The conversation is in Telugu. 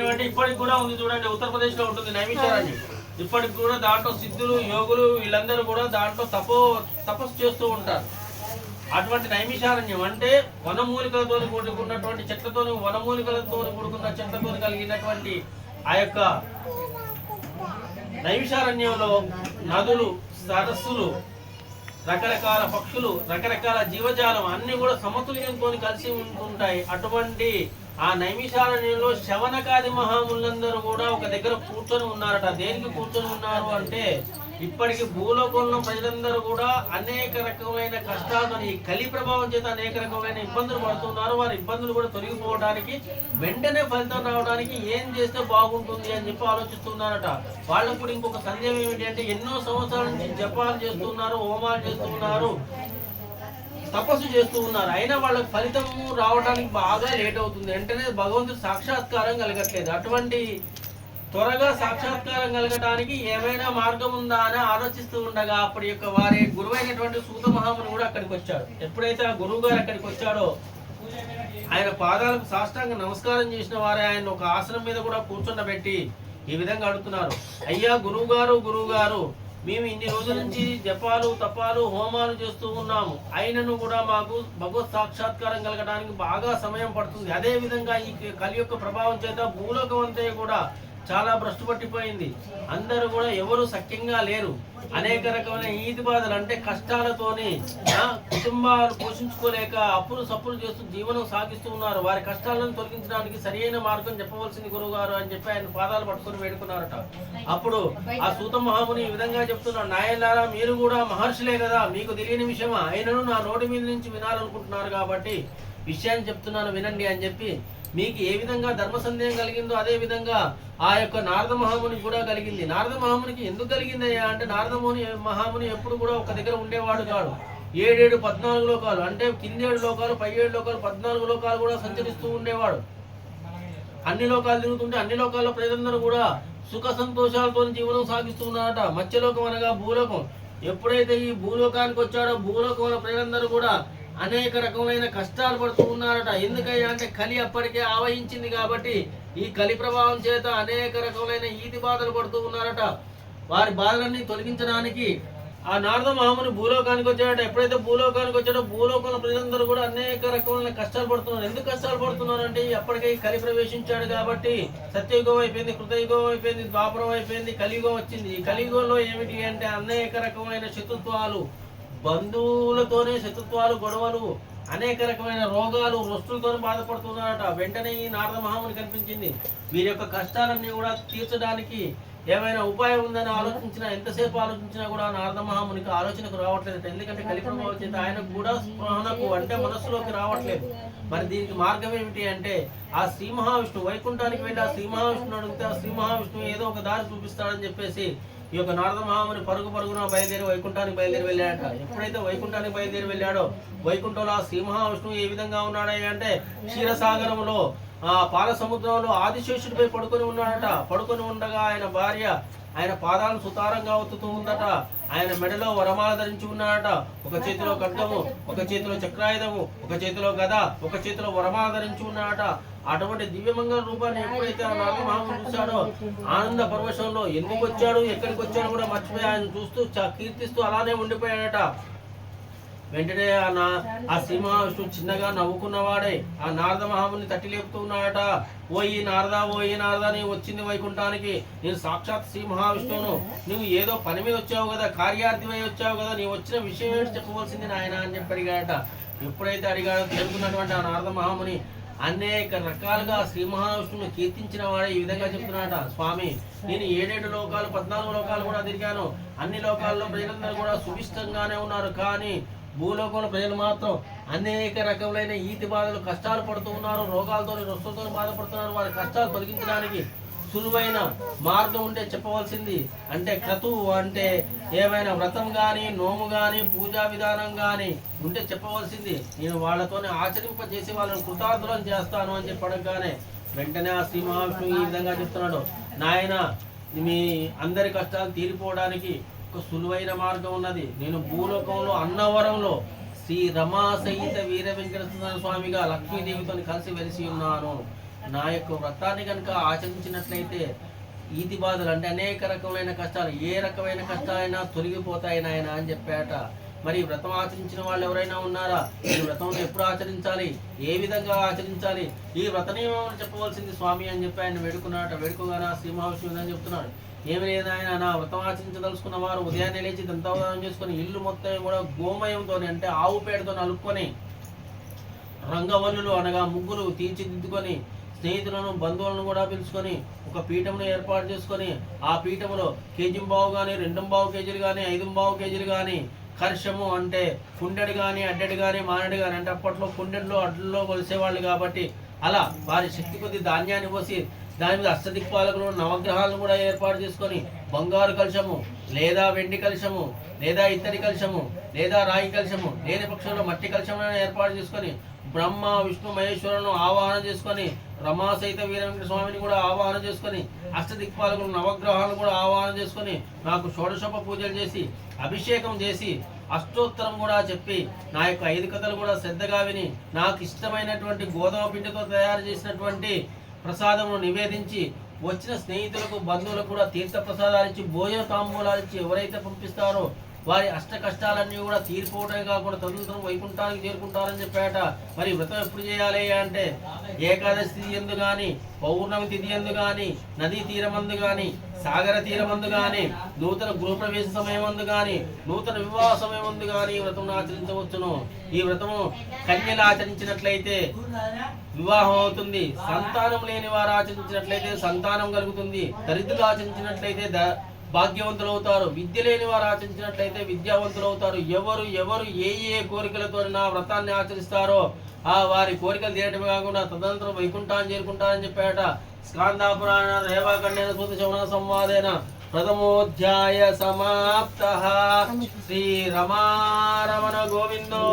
అంటే ఇప్పటికి కూడా ఉంది చూడండి ఉత్తరప్రదేశ్లో ఉంటుంది నైమిషారణ్యం ఇప్పటికి కూడా దాంట్లో సిద్ధులు యోగులు వీళ్ళందరూ కూడా దాంట్లో తపో తపస్సు చేస్తూ ఉంటారు. అటువంటి నైమిషారణ్యం అంటే వనమూలికలతో కూడుకున్నటువంటి చెట్లతో వనమూలికలతో కూడుకున్న చెట్లతో కలిగినటువంటి ఆ యొక్క నైమిషారణ్యంలో నదులు సరస్సులు రకరకాల పక్షులు రకరకాల జీవజాలం అన్ని కూడా సమతుల్యంతో కలిసి ఉంటుంటాయి. అటువంటి ఆ నైమిషారణ్యంలో శవనకాది మహాములందరూ కూడా ఒక దగ్గర కూర్చొని ఉన్నారట. దేనికి కూర్చొని ఉన్నారు అంటే ఇప్పటికి భూలోకంలో ప్రజలందరూ కూడా అనేక రకమైన కష్టాలు ఈ కలి ప్రభావం చేత అనేక రకమైన ఇబ్బందులు పడుతున్నారు. వారి ఇబ్బందులు కూడా తొలగిపోవడానికి వెంటనే ఫలితం రావడానికి ఏం చేస్తే బాగుంటుంది అని చెప్పి ఆలోచిస్తున్నారట. వాళ్ళకు కూడా ఇంకొక సందేహం ఏమిటి అంటే ఎన్నో సంవత్సరాల నుంచి జపాలు చేస్తున్నారు హోమాలు చేస్తున్నారు. తపస్సు చేస్తూ ఉన్నారు. అయినా వాళ్ళకి ఫలితం రావడానికి బాగా లేట్ అవుతుంది. వెంటనే భగవంతుడు సాక్షాత్కారం కలగట్లేదు. అటువంటి త్వరగా సాక్షాత్కారం కలగటానికి ఏమైనా మార్గం ఉందా అని ఆలోచిస్తూ ఉండగా అప్పటి యొక్క వారి గురువైనటువంటి సూత మహాముని కూడా అక్కడికి వచ్చాడు. ఎప్పుడైతే ఆ గురువు గారు అక్కడికి వచ్చాడో ఆయన పాదాలకు సాష్టాంగ నమస్కారం చేసిన వారే ఆయన ఒక ఆసనం మీద కూడా కూర్చుండబెట్టి ఈ విధంగా అడుగుతున్నారు. అయ్యా గురువు గారు గురువు గారు మేము ఇన్ని రోజుల నుంచి జపాలు తపాలు హోమాలు చేస్తూ ఉన్నాము. అయినను కూడా మాకు భగవత్ సాక్షాత్కారం కలగడానికి బాగా సమయం పడుతుంది. అదే విధంగా ఈ కలి యొక్క ప్రభావం చేత భూలోకం అంతా కూడా చాలా భ్రష్టు పట్టిపోయింది. అందరూ కూడా ఎవరు సఖ్యంగా లేరు. అనేక రకమైన ఈది బాధలు అంటే కష్టాలతోని కుటుంబాలు పోషించుకోలేక అప్పులు సప్పులు చేస్తూ జీవనం సాగిస్తూ ఉన్నారు. వారి కష్టాలను తొలగించడానికి సరైన మార్గం చెప్పవలసింది గురువుగారు అని చెప్పి ఆయన పాదాలు పట్టుకొని వేడుకున్నారట. అప్పుడు ఆ సూత మహాముని ఈ విధంగా చెప్తున్నారు నాయనారా మీరు కూడా మహర్షులే కదా మీకు తెలియని విషయమా? ఆయనను నా నోటి మీద నుంచి వినాలనుకుంటున్నారు కాబట్టి విషయాన్ని చెప్తున్నాను వినండి అని చెప్పి మీకు ఏ విధంగా ధర్మ సందేహం కలిగిందో అదే విధంగా ఆ యొక్క నారద మహామునికి కూడా కలిగింది. నారద మహామునికి ఎందుకు కలిగిందయ్యా అంటే నారద ముని మహాముని ఎప్పుడు కూడా ఒక దగ్గర ఉండేవాడు కాడు. ఏడేడు పద్నాలుగు లోకాలు అంటే కిందేడు లోకాలు పై ఏడు లోకాలు పద్నాలుగు లోకాలు కూడా సంచరిస్తూ ఉండేవాడు. అన్ని లోకాలు తిరుగుతుంటే అన్ని లోకాల్లో ప్రజలందరూ కూడా సుఖ సంతోషాలతో జీవనం సాగిస్తూ ఉన్నారట. మత్స్యలోకం అనగా భూలోకం. ఎప్పుడైతే ఈ భూలోకానికి వచ్చాడో భూలోకంలో ప్రజలందరూ కూడా అనేక రకమైన కష్టాలు పడుతూ ఉన్నారట. ఎందుకయ్యా అంటే కలి అప్పటికే ఆవహించింది కాబట్టి ఈ కలి ప్రభావం చేత అనేక రకమైన ఈతి బాధలు పడుతూ ఉన్నారట. వారి బాధలన్నీ తొలగించడానికి ఆ నారద మహాముని భూలోకానికి వచ్చాడట. ఎప్పుడైతే భూలోకానికి వచ్చాడో భూలోకంలో ప్రజలందరూ కూడా అనేక రకమైన కష్టాలు పడుతున్నారు. ఎందుకు కష్టాలు పడుతున్నారు అంటే ఎప్పటికీ కలి ప్రవేశించాడు కాబట్టి సత్యయుగం అయిపోయింది కృతయుగం అయిపోయింది ద్వాపరం అయిపోయింది కలియుగం వచ్చింది. ఈ కలియుగంలో ఏమిటి అంటే అనేక రకమైన శత్రుత్వాలు బంధువులతోనే శత్రుత్వాలు గొడవలు అనేక రకమైన రోగాలు వస్తువులతో బాధపడుతున్నారట. వెంటనే ఈ నారద మహాముని కనిపించింది. వీరి యొక్క కష్టాలన్నీ కూడా తీర్చడానికి ఏమైనా ఉపాయం ఉందని ఆలోచించినా ఎంతసేపు ఆలోచించినా కూడా నారద మహామునికి ఆలోచనకు రావట్లేదు. ఎందుకంటే కలిప్రభావం చేత ఆయనకు కూడా స్పృహణకు అంటే మనస్సులోకి రావట్లేదు. మరి దీనికి మార్గం ఏమిటి అంటే ఆ శ్రీ మహావిష్ణువు వైకుంఠానికి వెళ్ళి ఆ శ్రీ మహావిష్ణువు అడిగితే ఆ శ్రీ మహావిష్ణువు ఏదో ఒక దారి చూపిస్తాడని చెప్పేసి ఈ యొక్క నారద మహాముని పరుగు పరుగున బయలుదేరి వైకుంఠానికి బయలుదేరి వెళ్ళాడట. ఎప్పుడైతే వైకుంఠానికి బయలుదేరి వెళ్ళాడో వైకుంఠంలో ఆ శ్రీ మహావిష్ణువు ఏ విధంగా ఉన్నాడు అంటే క్షీరసాగరంలో ఆ పాల సముద్రంలో ఆదిశేషుడిపై పడుకొని ఉన్నాడట. పడుకొని ఉండగా ఆయన భార్య ఆయన పాదాలు సుతారంగా ఒత్తుతూ ఉందట. ఆయన మెడలో వరమాల ధరించి ఉన్నాడట. ఒక చేతిలో ఖడ్గము ఒక చేతిలో చక్రాయుధము ఒక చేతిలో గద ఒక చేతిలో వరమాల ధరించి ఉన్నాడట. అటువంటి దివ్యమంగళ రూపాన్ని ఎప్పుడైతే ఆ నారద చూశాడో ఆనంద పరవశంలో ఎందుకు వచ్చాడు ఎక్కడికి వచ్చాడు కూడా మర్చిపోయి ఆయన చూస్తూ కీర్తిస్తూ అలానే ఉండిపోయాడట. వెంటనే ఆ నా ఆ శ్రీమహావిష్ణువు చిన్నగా నవ్వుకున్నవాడే ఆ నారద మహాముని తట్టి లేపుతూ ఉన్నాడట ఓయి నారద ఓయి నారద నీవు వచ్చింది వైకుంఠానికి. నేను సాక్షాత్ శ్రీ మహావిష్ణువును నువ్వు ఏదో పని మీద వచ్చావు కదా కార్యార్థివై వచ్చావు కదా నీవు వచ్చిన విషయం ఏంటి చెప్పవలసింది నాయన అని చెప్పి అడిగాడట. ఎప్పుడైతే అడిగాడో తెలుసుకున్నటువంటి ఆ నారద మహాముని అనేక రకాలుగా శ్రీ మహావిష్ణువును కీర్తించిన వాడే ఈ విధంగా చెప్తున్నాట స్వామి నేను ఏడేడు లోకాలు పద్నాలుగు లోకాలు కూడా తిరిగాను. అన్ని లోకాల్లో ప్రజలందరూ కూడా సుభిష్టంగానే ఉన్నారు. కానీ భూలోకంలో ప్రజలు మాత్రం అనేక రకములైన ఈతి బాధలు కష్టాలు పడుతూ ఉన్నారు. రోగాలతో రొస్తులతో బాధపడుతున్నారు. వారి కష్టాలు తొలగించడానికి సులువైన మార్గం ఉంటే చెప్పవలసింది అంటే క్రతువు అంటే ఏమైనా వ్రతం కానీ నోము కానీ పూజా విధానం కానీ ఉంటే చెప్పవలసింది. నేను వాళ్ళతోనే ఆచరింపజేసి వాళ్ళని కృతార్థులను చేస్తాను అని చెప్పడంగానే వెంటనే ఆ శ్రీ మహావిష్ణువు ఈ విధంగా చెప్తున్నాడు. నాయన మీ అందరి కష్టాలు తీరిపోవడానికి ఒక సులువైన మార్గం ఉన్నది. నేను భూలోకంలో అన్నవరంలో శ్రీ రమా సహిత వీర వెంకటేశ్వర స్వామిగా లక్ష్మీదేవితో కలిసి వెలిసి ఉన్నాను. నా యొక్క వ్రతాన్ని కనుక ఆచరించినట్లయితే ఈతి బాధలు అంటే అనేక రకమైన కష్టాలు ఏ రకమైన కష్టాలైనా తొలగిపోతాయి నాయన అని చెప్పాట. మరి వ్రతం ఆచరించిన వాళ్ళు ఎవరైనా ఉన్నారా? ఈ వ్రతం ఎప్పుడు ఆచరించాలి? ఏ విధంగా ఆచరించాలి? ఈ వ్రత నియమం చెప్పవలసింది స్వామి అని చెప్పి ఆయన వేడుకున్నాట వేడుకోగానే ఆ శ్రీ మహావిష్ణువు అని చెప్తున్నాడు. ఏమి లేదు ఆయన నా వ్రతం ఆచరించదలుచుకున్న వారు ఉదయాన్నే లేచి దంతావధానం చేసుకొని ఇల్లు మొత్తం కూడా గోమయంతో అంటే ఆవు పేడతో నలుపుకొని రంగవల్లులు అనగా ముగ్గులు తీర్చిదిద్దుకొని స్నేహితులను బంధువులను కూడా పిలుచుకొని ఒక పీఠమును ఏర్పాటు చేసుకొని ఆ పీఠములో కేజీ బావు కానీ రెండు బావు కేజీలు కానీ ఐదు బావు కేజీలు కానీ కర్షము అంటే కుండెడు కానీ అడ్డెడు కానీ మానడు కానీ అంటే అప్పట్లో కుండెల్లో అడ్లలో కొలిసేవాళ్ళు కాబట్టి అలా వారి శక్తి కొద్ది ధాన్యాన్ని పోసి దాని మీద అష్టదిక్పాలకులు నవగ్రహాలను కూడా ఏర్పాటు చేసుకొని బంగారు కలశము లేదా వెండి కలశము లేదా ఇత్తడి కలశము లేదా రాగి కలశము లేని పక్షంలో మట్టి కలశములను ఏర్పాటు చేసుకొని బ్రహ్మ విష్ణు మహేశ్వరులను ఆవాహన చేసుకొని రమాసైత సహిత వీరవెంకట స్వామిని కూడా ఆవాహన చేసుకొని అష్టదిక్పాలకులు నవగ్రహాలను కూడా ఆవాహన చేసుకొని నాకు షోడశోప పూజలు చేసి అభిషేకం చేసి అష్టోత్తరం కూడా చెప్పి నా యొక్క ఐదు కథలు కూడా శ్రద్ధగా విని నాకు ఇష్టమైనటువంటి గోధుమ పిండితో తయారు చేసినటువంటి ప్రసాదమును నివేదించి వచ్చిన స్నేహితులకు బంధువులకు కూడా తీర్థ ప్రసాదాలు ఇచ్చి భోజన తాంబూలాలు ఇచ్చి ఎవరైతే పంపిస్తారో వారి అష్ట కష్టాలన్నీ కూడా తీరిపోవడమే కాకుండా తదనంతరం వైకుంఠానికి చేరుకుంటారని చెప్పాట. మరి వ్రతం ఎప్పుడు చేయాలి అంటే ఏకాదశి తిథి ఎందు కానీ పౌర్ణమి తిథి ఎందు కానీ నదీ తీరమందు కానీ సాగర తీరమందు కానీ నూతన గృహప్రవేశ సమయమందు కానీ నూతన వివాహ సమయమందు కానీ ఈ వ్రతం ఆచరించవచ్చును. ఈ వ్రతము కన్యలు ఆచరించినట్లయితే వివాహం అవుతుంది. సంతానం లేని వారు ఆచరించినట్లయితే సంతానం కలుగుతుంది. దరిద్రులు ఆచరించినట్లయితే భాగ్యవంతులు అవుతారు విద్య లేని వారు ఆచరించినట్లయితే విద్యావంతులు అవుతారు ఎవరు ఎవరు ఏ ఏ కోరికలతో నా వ్రతాన్ని ఆచరిస్తారో ఆ వారి కోరికలు తీరటమే కాకుండా తదనంతరం వైకుంఠాన్ని చేరుకుంటారని చెప్పాట. స్కాందా పురాణ రేవాకండేన సూత శవన సంవాదేన ప్రథమోధ్యాయ సమాప్త. శ్రీ రమారమణ గోవిందో.